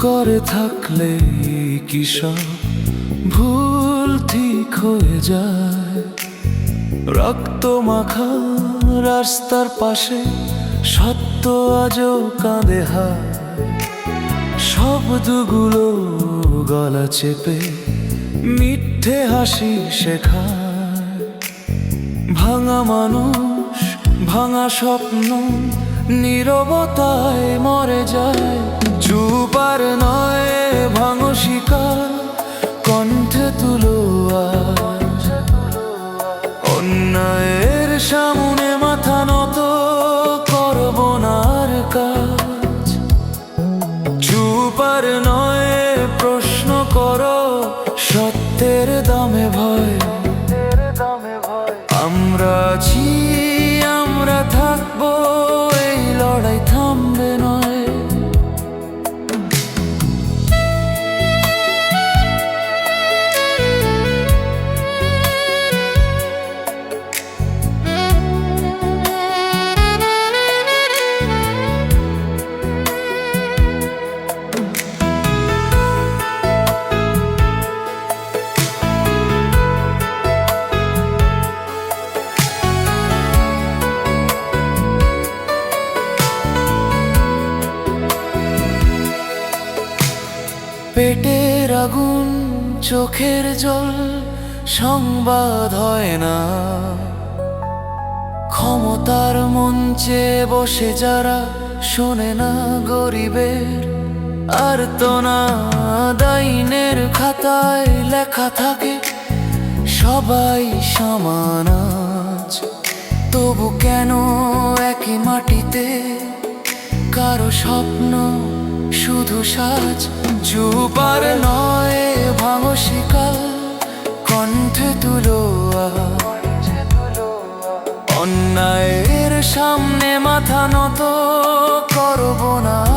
করে থাকলে কি সব ভুল ঠিক হয়ে যায়? রক্ত মাখা রাস্তার পাশে সত্য আজও কাঁদে শব্দগুলো গলা চেপে মিথ্যে হাসি শেখায়। ভাঙা মানুষ, ভাঙা স্বপ্ন নীরবতায় মরে যায়। চুপার নয় ভাঙো শিকার, কণ্ঠে তুলো অন্যায়ের সামনে মাথা নত করব না কাজ। চুপার নয় পেটের আগুন, চোখের জল, সংবাদ হয় না ক্ষমতার মঞ্চে বসে যারা শোনে না গরিবের আর তো না দাইনের খাতায় লেখা থাকে, সবাই সমান। তবু কেন একই মাটিতে কারও স্বপ্ন শুধু সাজ চুপার নয় ভাঙো শিকাল কণ্ঠে তুলো অন্যায়ের সামনে মাথা নত করব না।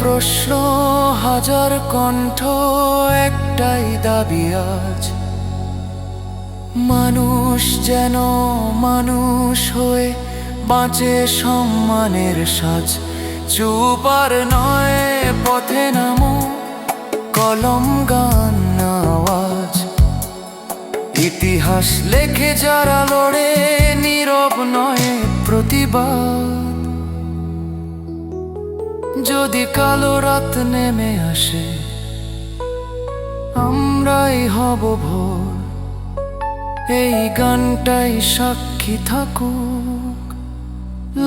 প্রশ্ন, হাজার কণ্ঠ, একটাই দাবি আজ। মানুষ যেন মানুষ হয়ে বাঁচে সম্মানের সাজ। চুপার নয়, পথে নামো, কলম গান আওয়াজ। ইতিহাস লেখে যারা লড়ে, নীরব নয়, প্রতিবাদ। যদি কালো রাত নেমে আসে, আমরাই হব ভোর। এই গানটাই সাক্ষী থাকুক,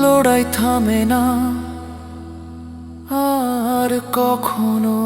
লড়াই থামে না, আর কখনো।